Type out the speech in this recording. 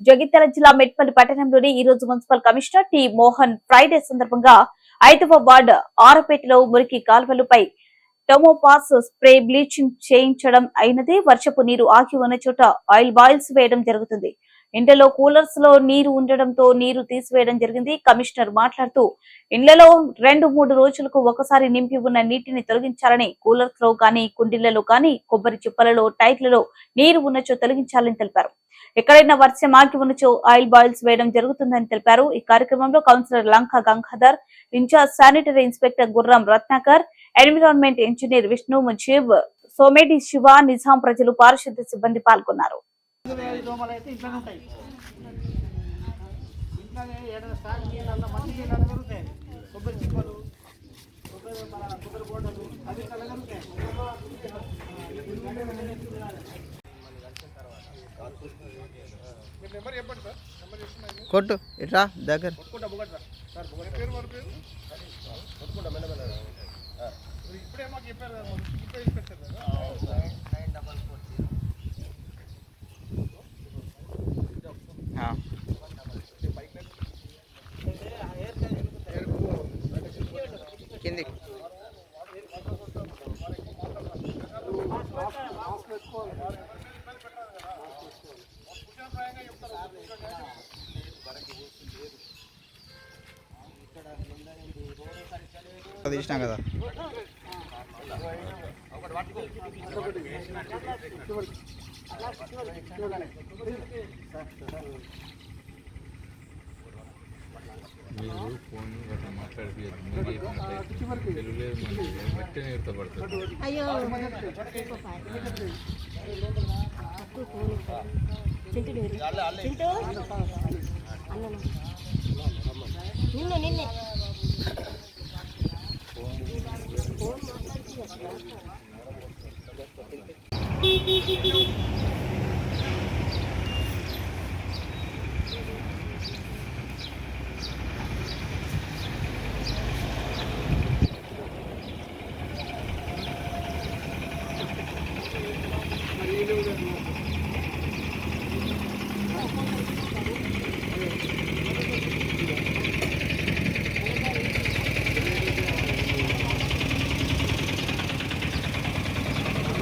జగిత్యాల జిల్లా మెట్పల్లి పట్టణంలోని ఈ రోజు municipal commissioner T Mohan Friday సందర్భంగా ఐదవ వార్డు ఆరపేటలో మురికి కాల్వలపై టొమోపాస్ స్ప్రే బ్లీచింగ్ చేయించడం అయినది వర్షపు నీరు ఆగి ఉన్న చోట ఆయిల్ బాయిల్స్ వేయడం జరుగుతుంది. ఇండ్లలో కూలర్స్లో నీరు ఉండడంతో నీరు తీసివేయడం జరిగింది. కమిషనర్ మాట్లాడుతూ ఇండ్లలో రెండు మూడు రోజులకు ఒకసారి నింపి ఉన్న నీటిని తొలగించాలని కూలర్స్లో కానీ కుండీలలో కానీ కొబ్బరి చిప్పలలో టైర్లలో నీరు ఉన్నచో తొలగించాలని తెలిపారు. ఎక్కడైనా వర్షం ఆగి ఉన్నచో ఆయిల్ బాయిల్స్ వేయడం జరుగుతుందని తెలిపారు. ఈ కార్యక్రమంలో councillor Lanka Gangadhar in charge sanitary inspector Gurram Ratnakar environment engineer Vishnu Mujeeb Someti Siva Nizam ప్రజలు పారిశుద్ధ్య సిబ్బంది పాల్గొన్నారు. కొబ్బరి చిప్పలు కొబ్బరి కొబ్బరి బోటలు అవి కలగలుగుతాయి కొట్టు ఇట్రా దగ్గర. కింది. మాకు చెప్పారు తీసినా కదా. మీరు ఫోన్ గట్రా మాట్లాడిపోయారు తెలుగులో అయ్యో. చింటు అన్నను నిన్ను నిన్నే. ఫోన్ మాట్లాడుతుంది